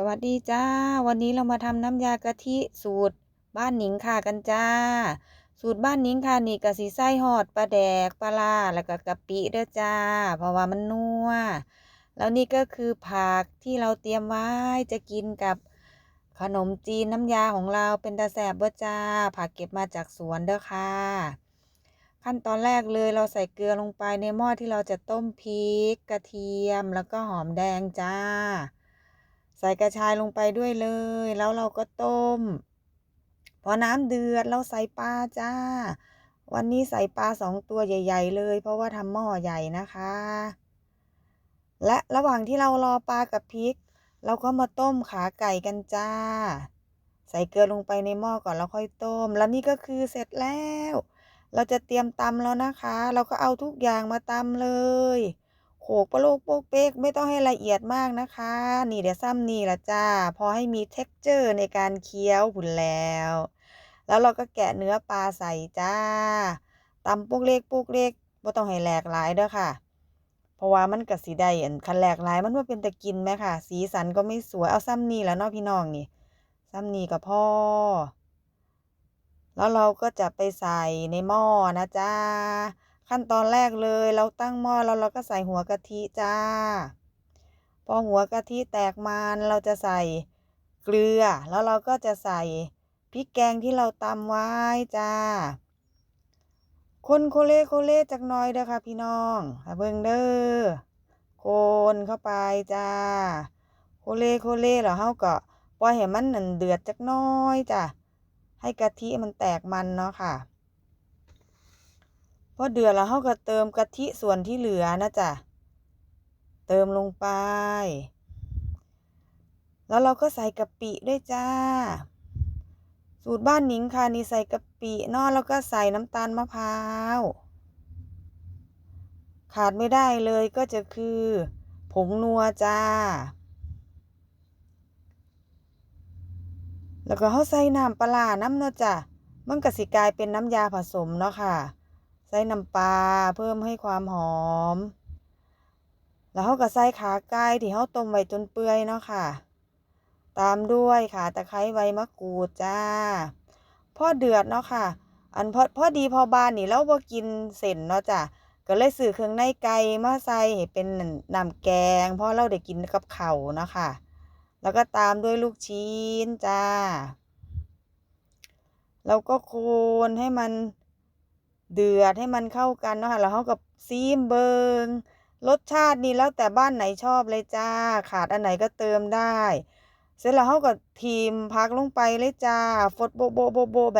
สวัสดีจ้า วันนี้เรามาทำน้ำยากะทิสูตรบ้านหนิงค่ะกันจ้า สูตรบ้านหนิงค่ะนี่กะสีไส้หอดปลาแดกปลาล่าแล้วก็กะปิเด้อจ้า เพราะว่ามันนัวแล้วนี่ก็คือผักที่เราเตรียมไว้จะกินกับขนมจีนน้ำยาของเราเป็นตาแสบเบ้อจ้า ผักเก็บมาจากสวนเด้อค่ะ ขั้นตอนแรกเลยเราใส่เกลือลงไปในหม้อที่เราจะต้มพริกกระเทียมแล้วก็หอมแดงจ้า ใส่กระชายลงไปด้วยเลย แล้วเราก็ต้ม พอน้ำเดือดเราใส่ปลาจ้า วันนี้ใส่ปลาสองตัวใหญ่ ๆ เลย เพราะว่าทำหม้อใหญ่นะคะ และระหว่างที่เรารอปลากับพริก เราก็มาต้มขาไก่กันจ้า ใส่เกลือลงไปในหม้อก่อนแล้วค่อยต้ม แล้วนี่ก็คือเสร็จแล้ว เราจะเตรียมตำแล้วนะคะ เราก็เอาทุกอย่างมาตำเลย โขกปลาโลกโปกเป๊กไม่ต้องให้ละเอียดมากนะคะ นี่เดี๋ยวซ้ำนี่ละจ้า พอให้มี t e x t อร์ในการเคี้ยวผุนแล้ว แล้วเราก็แกะเนื้อปลาใส่จ้าตำปุกเล็กปุกเล็กไม่ต้องให้แหลกหลายเด้อค่ะ เพราะว่ามันกับสีได้อันคันแหลกหลายมันว่าเป็นตะกินไหมค่ะ สีสันก็ไม่สวยเอาซ้ำนี่แล้วเนาะพี่น้องนี่ซ้ำนี่กับพ่อ แล้วเราก็จะไปใส่ในหม้อนะจ้า ขั้นตอนแรกเลย เราตั้งหม้อแล้วเราก็ใส่หัวกะทิจ้า พอหัวกะทิแตกมันเราจะใส่เกลือ แล้วเราก็จะใส่พริกแกงที่เราตำไว้จ้า คนโคเล่โคเล่จักน้อยเด้อค่ะพี่น้องเบิ่งเด้อคนเข้าไปจ้า โคเล่โคเล่แล้วเฮาก็ปล่อยให้มันนั่นเดือดจักน้อยจ้ะให้กะทิมันแตกมันเนาะค่ะ พอเดือดแล้วเฮาก็เติมกะทิส่วนที่เหลือนะจ๊ะเติมลงไป แล้วเราก็ใส่กะปิด้วยจ้า สูตรบ้านหนิงค่ะนี่ใส่กะปิเนาะแล้วก็ใส่น้ำตาลมะพร้าว ขาดไม่ได้เลยก็จะคือ ผงนัวจ้า แล้วก็เขาใส่น้ำปลาน้ำเนาะจ้ะมันก็สิกลายเป็นน้ำยาผสมเนาะค่ะ ใส่น้ำปลาเพิ่มให้ความหอม แล้วเขาก็ใส่ขาไก่ที่เขาต้มไว้จนเปื่อยเนาะค่ะ ตามด้วยขาตะไคร้ใบมะกรูดจ้าพอเดือดเนาะค่ะ อันพอพอดีพอบานนี่เราบ่กินเส้นเนาะจ้ะก็เลยซื้อเครื่องในไก่มาใส่ให้เป็นน้ำแกงเพราะเราได้กินกับเข้าเนาะค่ะ แล้วก็ตามด้วยลูกชิ้นจ้าเราก็โคนให้มัน เดือดให้มันเข้ากันเนาะค่ะแล้วเขากับซีมเบิงรสชาตินี่แล้วแต่บ้านไหนชอบเลยจ้า ขาดอันไหนก็เติมได้ เสร็จแล้วเขากับทีมพักลงไปเลยจ้าฟดโบโบโบโบแบบ